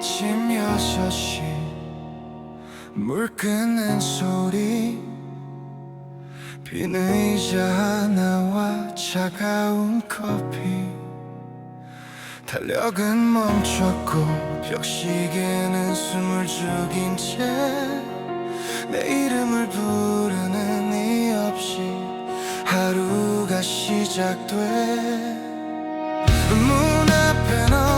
아침 6시 물 끄는 소리. 빈 의자 하나와 차가운 커피. 달력은 멈췄고 벽시계는 숨을 죽인 채 내 이름을 부르는 이 없이 하루가 시작돼. 문 앞엔 어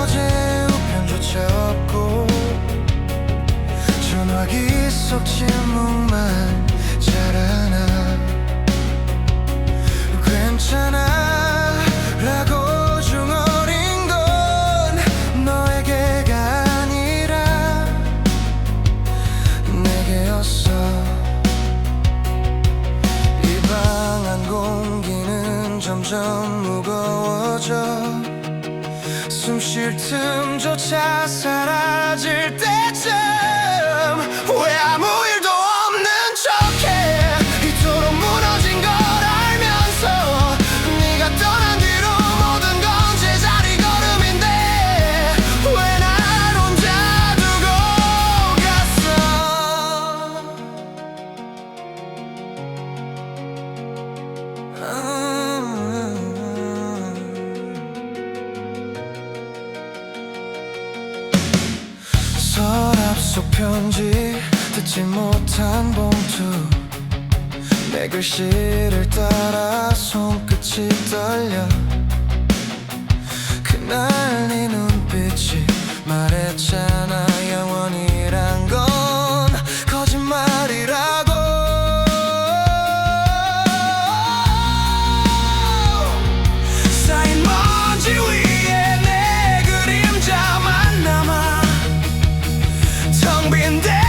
전화기 속 침묵만 자라나. 괜찮아 숨 쉴 틈조차 사라질 때쯤 왜 아무 서랍 속 편지 듣지 못한 봉투. 내 글씨를 따라 손끝이 떨려. 그날 네 눈빛이 말했잖아 long been there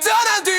떠난 뒤